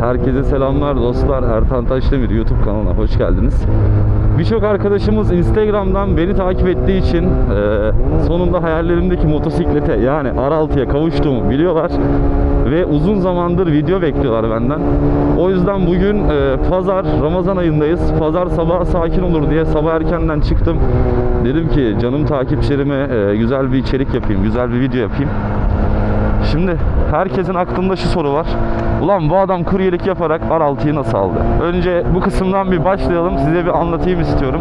Herkese selamlar dostlar. Ertan Taşdemir YouTube kanalına hoş geldiniz. Birçok arkadaşımız Instagram'dan beni takip ettiği için e, sonunda hayallerimdeki motosiklete yani R6'ya kavuştuğumu biliyorlar. Ve uzun zamandır video bekliyorlar benden. O yüzden bugün e, pazar, Ramazan ayındayız. Pazar sabah sakin olur diye sabah erkenden çıktım. Dedim ki canım takipçilerime e, güzel bir içerik yapayım, güzel bir video yapayım. Şimdi herkesin aklında şu soru var. Ulan bu adam kuryelik yaparak R6'yı nasıl aldı? Önce bu kısımdan bir başlayalım. Size bir anlatayım istiyorum.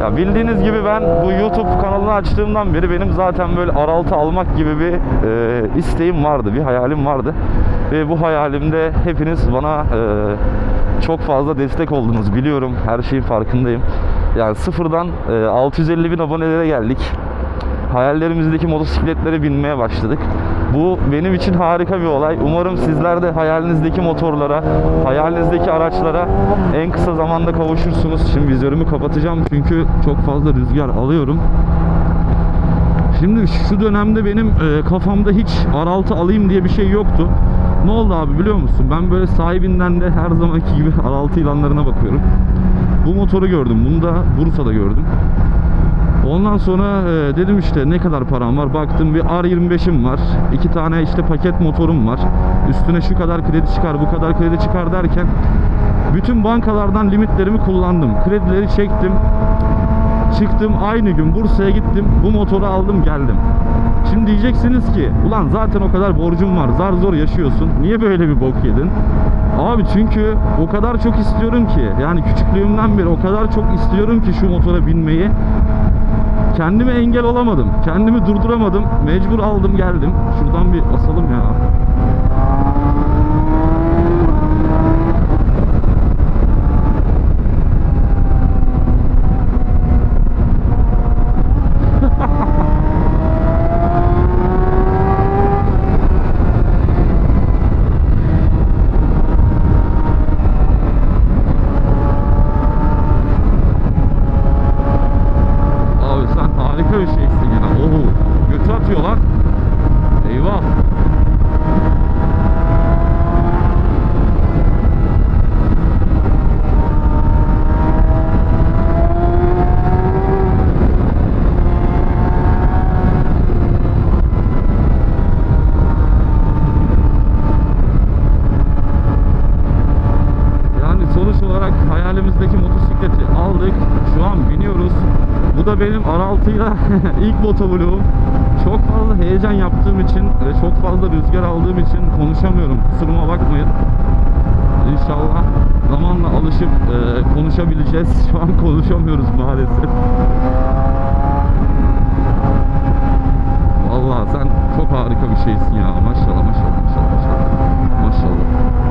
Ya bildiğiniz gibi ben bu YouTube kanalını açtığımdan beri benim zaten böyle R6 almak gibi bir e, isteğim vardı, bir hayalim vardı. Ve bu hayalimde hepiniz bana e, çok fazla destek oldunuz biliyorum. Her şeyin farkındayım. Yani sıfırdan e, 650 bin abonelere geldik hayallerimizdeki motosikletlere binmeye başladık. Bu benim için harika bir olay. Umarım sizler de hayalinizdeki motorlara, hayalinizdeki araçlara en kısa zamanda kavuşursunuz. Şimdi vizörümü kapatacağım çünkü çok fazla rüzgar alıyorum. Şimdi şu dönemde benim e, kafamda hiç R6 alayım diye bir şey yoktu. Ne oldu abi biliyor musun? Ben böyle sahibinden de her zamanki gibi R6 ilanlarına bakıyorum. Bu motoru gördüm. Bunu da Bursa'da gördüm. Ondan sonra e, dedim işte ne kadar param var? Baktım bir R25'im var. İki tane işte paket motorum var. Üstüne şu kadar kredi çıkar bu kadar kredi çıkar derken bütün bankalardan limitlerimi kullandım. Kredileri çektim. Çıktım aynı gün Bursa'ya gittim. Bu motoru aldım geldim. Şimdi diyeceksiniz ki ulan zaten o kadar borcum var zar zor yaşıyorsun. Niye böyle bir bok yedin? Abi çünkü o kadar çok istiyorum ki yani küçüklüğümden beri o kadar çok istiyorum ki şu motora binmeyi Kendime engel olamadım. Kendimi durduramadım. Mecbur aldım geldim. Şuradan bir asalım ya. Abi sen harika bir şeysin ya. Oo, götü atıyor lan. Eyvah. Yani sonuç olarak hayalimizdeki motosikleti aldık. Şu an biniyoruz. Bu da benim R6 ile ilk motovlogum. Çok fazla heyecan yaptığım için ve çok fazla rüzgar aldığım için konuşamıyorum. Kusuruma bakmayın. İnşallah zamanla alışıp e, konuşabileceğiz. Şu an konuşamıyoruz maalesef. Vallahi sen çok harika bir şeysin ya. Maşallah maşallah maşallah maşallah. Maşallah.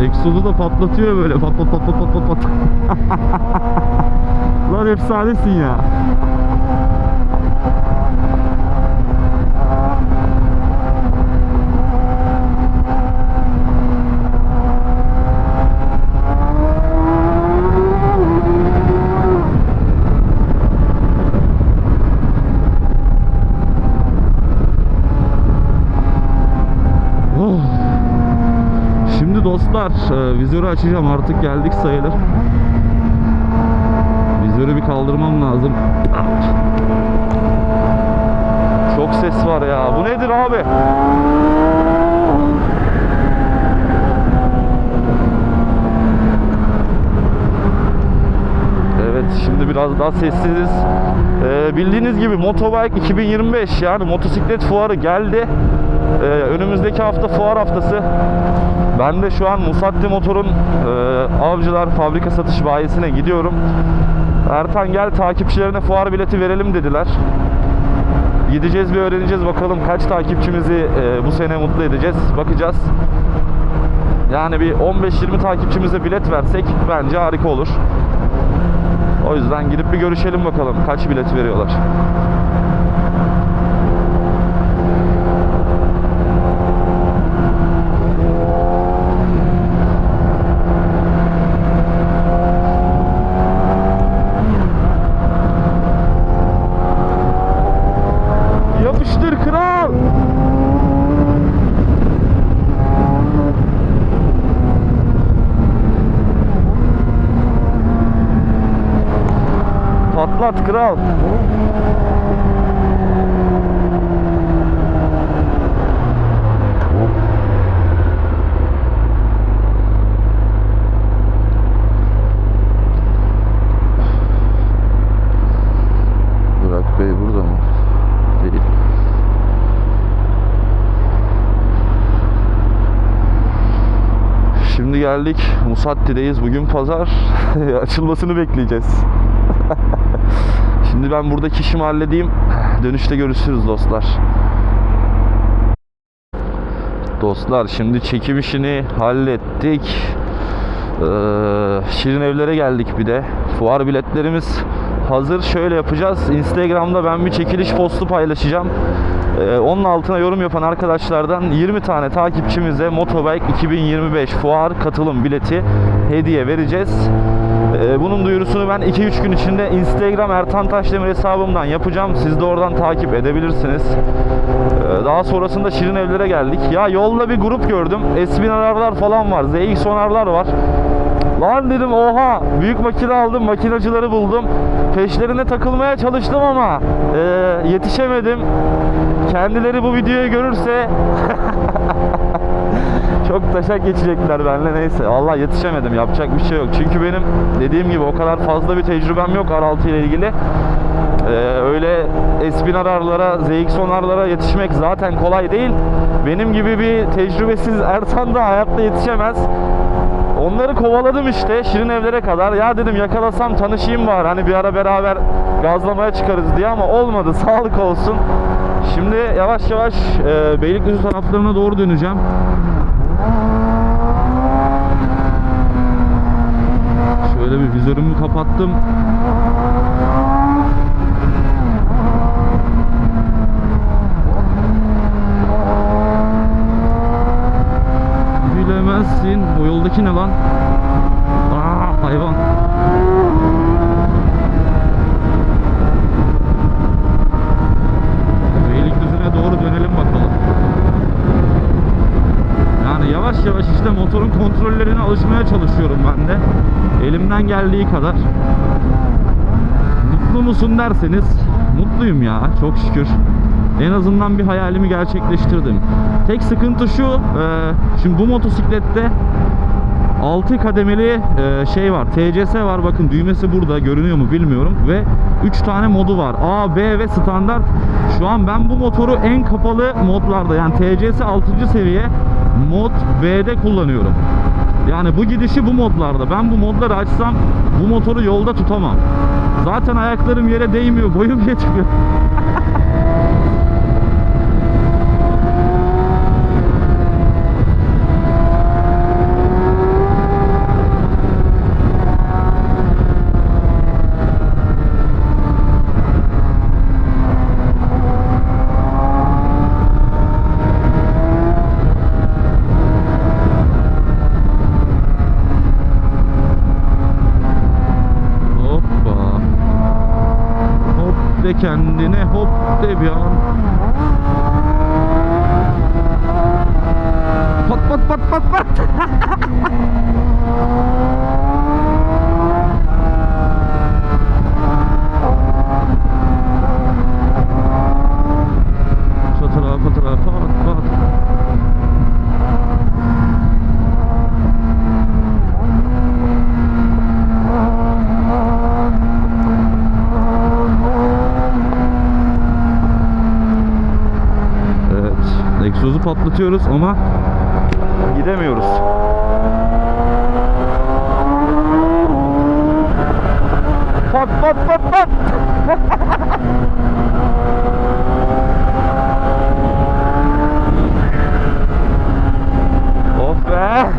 Egzozu da patlatıyor böyle pat pat pat pat pat pat. Lan efsanesin ya. Oh. Şimdi dostlar e, vizörü açacağım artık geldik sayılır. Vizörü bir kaldırmam lazım. Çok ses var ya. Bu nedir abi? Evet şimdi biraz daha sessiziz. Ee, bildiğiniz gibi Motobike 2025 yani motosiklet fuarı geldi. Ee, önümüzdeki hafta fuar haftası. Ben de şu an Musatti Motor'un e, Avcılar fabrika satış bayisine gidiyorum. Ertan gel takipçilerine fuar bileti verelim dediler. Gideceğiz bir öğreneceğiz bakalım kaç takipçimizi e, bu sene mutlu edeceğiz. Bakacağız. Yani bir 15-20 takipçimize bilet versek bence harika olur. O yüzden gidip bir görüşelim bakalım kaç bilet veriyorlar. Yapıştır kral. Patlat kral. Burak Bey burada mı? Değil. Şimdi geldik Musatti'deyiz. Bugün pazar. Açılmasını bekleyeceğiz. Şimdi ben buradaki işimi halledeyim. Dönüşte görüşürüz dostlar. Dostlar şimdi çekim işini hallettik. Ee, Şirin evlere geldik bir de. Fuar biletlerimiz hazır. Şöyle yapacağız. Instagram'da ben bir çekiliş postu paylaşacağım. Ee, onun altına yorum yapan arkadaşlardan 20 tane takipçimize Motobike 2025 fuar katılım bileti hediye vereceğiz. Ee, bunun duyurusunu ben 2-3 gün içinde Instagram Ertan Taşdemir hesabımdan yapacağım. Siz de oradan takip edebilirsiniz. Ee, daha sonrasında Şirin Evler'e geldik. Ya yolda bir grup gördüm. Esbinarlar falan var. ZX sonarlar var. Lan dedim oha büyük makine aldım makinacıları buldum. Peşlerine takılmaya çalıştım ama e, yetişemedim. Kendileri bu videoyu görürse çok taşak geçecekler benimle neyse. Vallahi yetişemedim yapacak bir şey yok. Çünkü benim dediğim gibi o kadar fazla bir tecrübem yok R6 ile ilgili. Ee, öyle Espinararlara, ZX-10'larlara yetişmek zaten kolay değil. Benim gibi bir tecrübesiz Ertan da hayatta yetişemez. Onları kovaladım işte Şirin evlere kadar. Ya dedim yakalasam tanışayım var. Hani bir ara beraber gazlamaya çıkarız diye ama olmadı. Sağlık olsun. Şimdi yavaş yavaş e, Beylikdüzü taraflarına doğru döneceğim. Şöyle bir vizörümü kapattım. Bilemezsin. O yoldaki ne lan? Aa, hayvan. Beylikdüzü'ne doğru dönelim bakalım. Yani yavaş yavaş işte motorun kontrollerine alışmaya çalışıyorum ben de. Elimden geldiği kadar. Musun derseniz mutluyum ya çok şükür. En azından bir hayalimi gerçekleştirdim. Tek sıkıntı şu, e, şimdi bu motosiklette 6 kademeli e, şey var. TCS var bakın düğmesi burada görünüyor mu bilmiyorum ve 3 tane modu var. A, B ve standart. Şu an ben bu motoru en kapalı modlarda yani TCS 6. seviye mod B'de kullanıyorum. Yani bu gidişi bu modlarda. Ben bu modları açsam bu motoru yolda tutamam. Zaten ayaklarım yere değmiyor, boyum yetmiyor. Hoppa. Hop de kendine hop de bir an. Pat pat pat pat pat. Çatıra patıra pat pat. Evet. Egzozu patlatıyoruz ama gidemiyoruz. Pat pat pat pat. of be.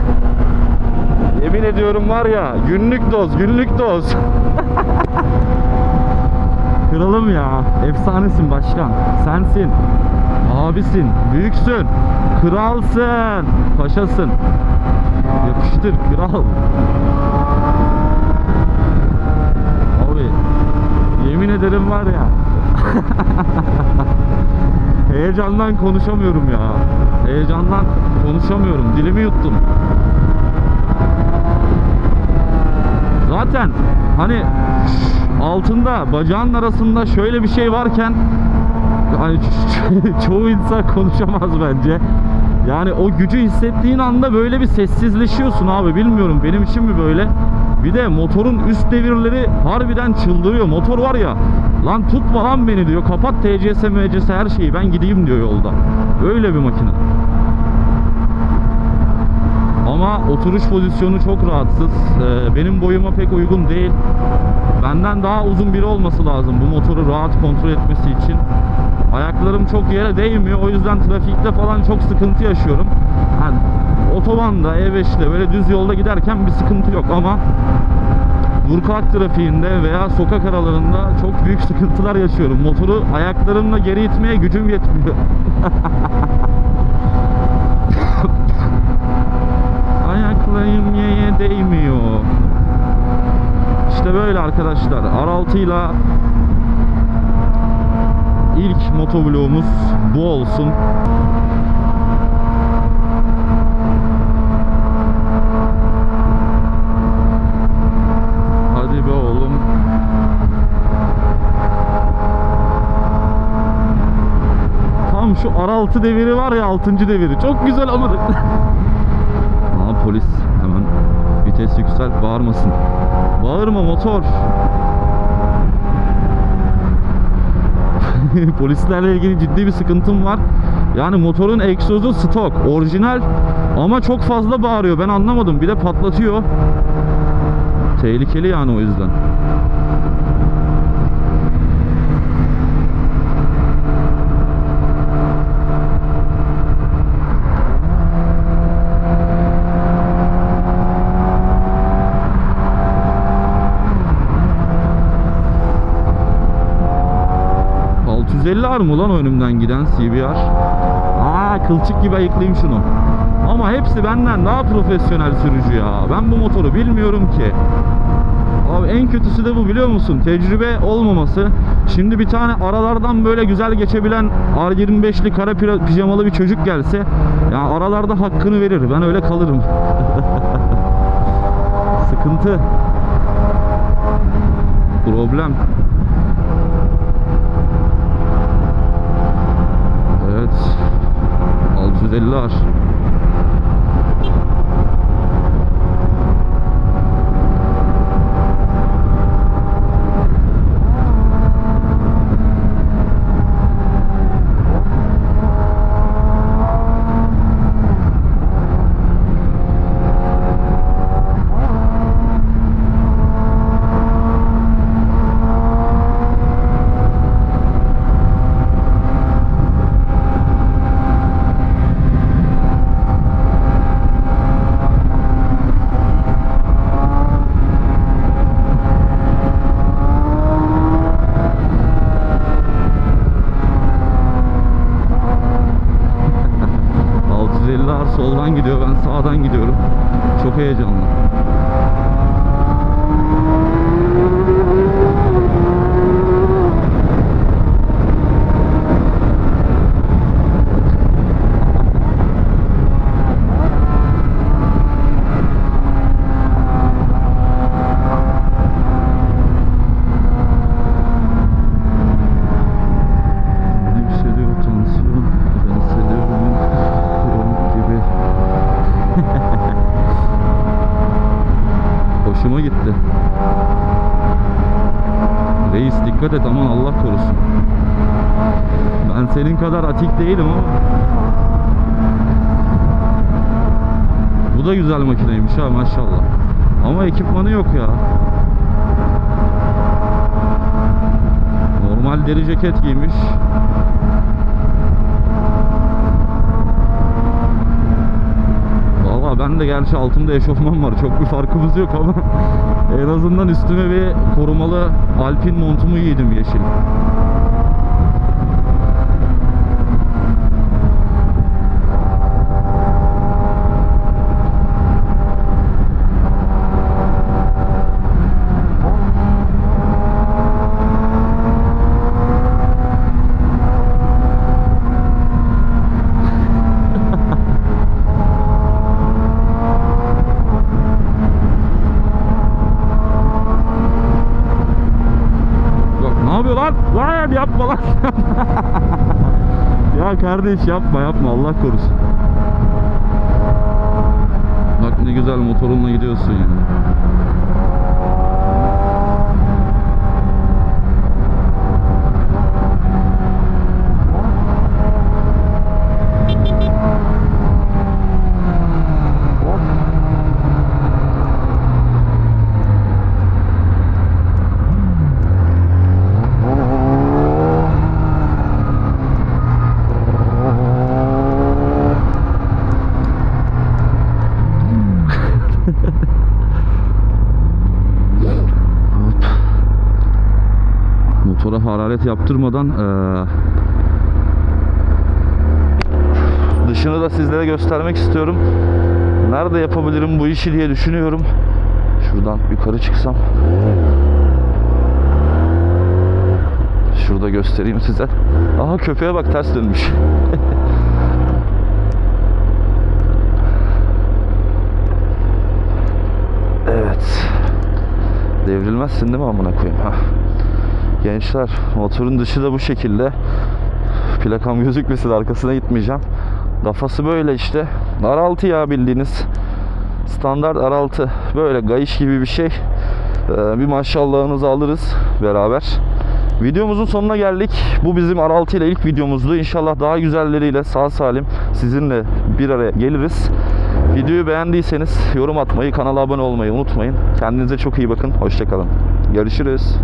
ediyorum var ya günlük doz günlük doz. Kralım ya. Efsanesin başkan. Sensin. Abisin. Büyüksün. Kralsın. Paşasın. Yapıştır kral. Abi yemin ederim var ya. Heyecandan konuşamıyorum ya. Heyecandan konuşamıyorum. Dilimi yuttum. Zaten hani altında bacağın arasında şöyle bir şey varken hani çoğu insan konuşamaz bence. Yani o gücü hissettiğin anda böyle bir sessizleşiyorsun abi. Bilmiyorum benim için mi böyle? Bir de motorun üst devirleri harbiden çıldırıyor. Motor var ya lan tutma lan beni diyor. Kapat TCS, MCS her şeyi ben gideyim diyor yolda. Öyle bir makine. Ama oturuş pozisyonu çok rahatsız. Ee, benim boyuma pek uygun değil. Benden daha uzun biri olması lazım bu motoru rahat kontrol etmesi için. Ayaklarım çok yere değmiyor. O yüzden trafikte falan çok sıkıntı yaşıyorum. Yani otobanda, E5'te böyle düz yolda giderken bir sıkıntı yok ama Burkak trafiğinde veya sokak aralarında çok büyük sıkıntılar yaşıyorum. Motoru ayaklarımla geri itmeye gücüm yetmiyor. Ayaklarım yeye değmiyor. İşte böyle arkadaşlar. R6 ile ilk motovlogumuz bu olsun. Hadi be oğlum. Tam şu R6 deviri var ya 6. deviri. Çok güzel anladık. Polis hemen vites yükselt bağırmasın. Bağırma motor. Polislerle ilgili ciddi bir sıkıntım var. Yani motorun egzozu stok, orijinal ama çok fazla bağırıyor. Ben anlamadım. Bir de patlatıyor. Tehlikeli yani o yüzden. ...650 ar mı lan önümden giden CBR? Aa kılçık gibi ayıklayayım şunu. Ama hepsi benden daha profesyonel sürücü ya. Ben bu motoru bilmiyorum ki. Abi en kötüsü de bu biliyor musun? Tecrübe olmaması. Şimdi bir tane aralardan böyle güzel geçebilen R25'li kara pijamalı bir çocuk gelse ya aralarda hakkını verir. Ben öyle kalırım. Sıkıntı. Problem. Evet. 650 senin kadar atik değilim ama. Bu da güzel makineymiş ha maşallah. Ama ekipmanı yok ya. Normal deri ceket giymiş. Valla Ben de gerçi altımda eşofman var. Çok bir farkımız yok ama en azından üstüme bir korumalı alpin montumu giydim yeşil. Bak ne yapıyor lan? Lan yapma lan. ya kardeş yapma yapma Allah korusun. Bak ne güzel motorunla gidiyorsun ya. Motora hararet yaptırmadan dışını da sizlere göstermek istiyorum. Nerede yapabilirim bu işi diye düşünüyorum. Şuradan yukarı çıksam. Şurada göstereyim size. Aha köpeğe bak ters dönmüş. evet. Devrilmezsin değil mi amına koyayım? Hah. Gençler motorun dışı da bu şekilde. Plakam gözükmesin arkasına gitmeyeceğim. Kafası böyle işte. R6 ya bildiğiniz. Standart R6. Böyle gayış gibi bir şey. Ee, bir maşallahınızı alırız beraber. Videomuzun sonuna geldik. Bu bizim R6 ile ilk videomuzdu. İnşallah daha güzelleriyle sağ salim sizinle bir araya geliriz. Videoyu beğendiyseniz yorum atmayı, kanala abone olmayı unutmayın. Kendinize çok iyi bakın. Hoşçakalın. Görüşürüz.